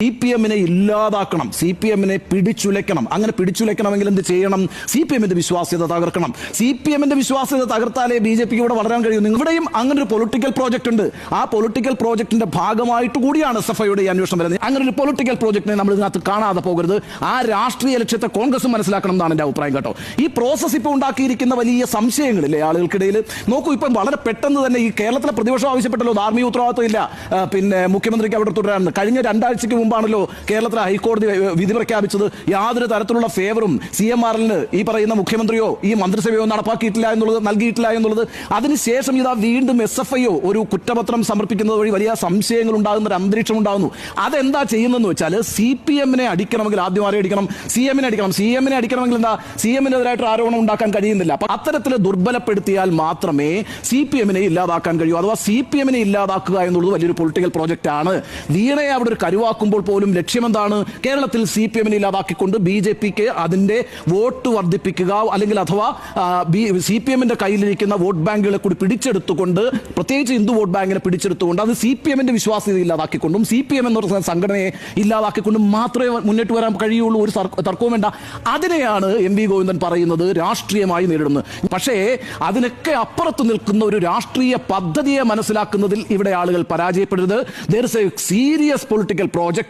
C P എമ്മിനെ ഇല്ലാതാക്കണം. C P എമ്മിനെ പിടിച്ചുലയ്ക്കണം. അങ്ങനെ പിടിച്ചുലയ്ക്കണമെങ്കിൽ എന്ത് ചെയ്യണം? സി പി എമ്മിന്റെ വിശ്വാസ്യത തകർക്കണം. സി പി എമ്മിന്റെ വിശ്വാസ്യത തകർത്താലേ ബി ജെ പിക്ക് ഇവിടെ വളരാൻ കഴിയും. നിങ്ങളുടെയും അങ്ങനെ ഒരു പൊളിറ്റിക്കൽ പ്രോജക്റ്റ് ഉണ്ട്. ആ പൊളിറ്റിക്കൽ പ്രോജക്റ്റിന്റെ ഭാഗമായിട്ട് കൂടിയാണ് എസ് എഫ് ഐയുടെ ഈ അന്വേഷണം വരുന്നത്. അങ്ങനെ ഒരു പൊളിറ്റിക്കൽ പ്രോജക്റ്റിനെ നമ്മൾ ഇതിനകത്ത് കാണാതെ പോകരുത്. ആ രാഷ്ട്രീയ ലക്ഷ്യത്തെ കോൺഗ്രസ് മനസ്സിലാക്കണം എന്നാണ് എന്റെ അഭിപ്രായം കേട്ടോ. ഈ പ്രോസസ് ഇപ്പോൾ ഉണ്ടാക്കിയിരിക്കുന്ന വലിയ സംശയങ്ങളില്ലേ ആളുകൾക്കിടയിൽ? നോക്കൂ ഇപ്പം വളരെ പെട്ടെന്ന് തന്നെ ഈ കേരളത്തിലെ പ്രതിപക്ഷം ആവശ്യപ്പെട്ടല്ലോ. ധാർമ്മിക ഉത്തരവാദിത്വം ഇല്ല. പിന്നെ മുഖ്യമന്ത്രിക്ക് അവിടെ തുടരാൻ. കഴിഞ്ഞ രണ്ടാഴ്ചയ്ക്ക് മുമ്പാണല്ലോ കേരളത്തിലെ ഹൈക്കോടതി വിധി പ്രഖ്യാപിച്ചത്. യാതൊരു തരത്തിലുള്ള ഫേവറും സി എം ആറിന് ഈ പറയുന്ന മുഖ്യമന്ത്രിയോ ഈ മന്ത്രിസഭയോ നടപ്പാക്കിയിട്ടില്ല എന്നുള്ളത് നൽകിയിട്ടില്ല എന്നുള്ളത്. അതിനുശേഷം ഇതാ വീണ്ടും എസ് എഫ് ഐയോ ഒരു കുറ്റപത്രം സമർപ്പിക്കുന്നത് വഴി വലിയ സംശയങ്ങൾ ഉണ്ടാകുന്ന ഒരു അന്തരീക്ഷം ഉണ്ടാകുന്നു. അതെന്താ ചെയ്യുന്നതെന്ന് വെച്ചാൽ സി പി എമ്മിനെ അടിക്കണമെങ്കിൽ ആദ്യം ആരെ അടിക്കണം? സി എമ്മിനെ അടിക്കണം. സി എമ്മിനെ അടിക്കണമെങ്കിൽ എന്താ? സി എമ്മിനെതിരായിട്ട് ആരോപണം ഉണ്ടാക്കാൻ കഴിയുന്നില്ല. അപ്പൊ അത്തരത്തിൽ ദുർബലപ്പെടുത്തിയാൽ മാത്രമേ സി പി എമ്മിനെ ഇല്ലാതാക്കാൻ കഴിയൂ. അഥവാ സി പി എമ്മിനെ ഇല്ലാതാക്കുക എന്നുള്ളത് വലിയൊരു പൊളിറ്റിക്കൽ പ്രോജക്റ്റ് ആണ് വീണയെ അവിടെ ഒരു കരുവാക്കുമ്പോൾ പോലും ലക്ഷ്യമെന്താണ്? കേരളത്തിൽ സി പി എമ്മിനെ ഇല്ലാതാക്കിക്കൊണ്ട് ബി ജെ പിക്ക് അതിന്റെ വോട്ട് വർദ്ധിപ്പിക്കുക അല്ലെങ്കിൽ അഥവാ സി പി എമ്മിന്റെ കയ്യിലിരിക്കുന്ന വോട്ട് ബാങ്കുകളെ കൂടി പിടിച്ചെടുത്തുകൊണ്ട് പ്രത്യേകിച്ച് ഹിന്ദു വോട്ട് ബാങ്കിനെ പിടിച്ചെടുത്തുകൊണ്ട് അത് സി പി എമ്മിന്റെ വിശ്വാസ്യത ഇല്ലാതാക്കിക്കൊണ്ടും സി പി എം എന്ന ഒരു സംഘടനയെ ഇല്ലാതാക്കിക്കൊണ്ടും മാത്രമേ മുന്നോട്ട് വരാൻ കഴിയുള്ളൂ ഒരു തർക്ക- തർക്കവും വേണ്ട. അതിനെയാണ് എം വി ഗോവിന്ദൻ പറയുന്നത് രാഷ്ട്രീയമായി നേരിടുന്നത്. പക്ഷേ അതിനൊക്കെ അപ്പുറത്ത് നിൽക്കുന്ന ഒരു രാഷ്ട്രീയ പദ്ധതിയെ മനസ്സിലാക്കുന്നതിൽ ഇവിടെ ആളുകൾ പരാജയപ്പെടരുത്. There is a serious political project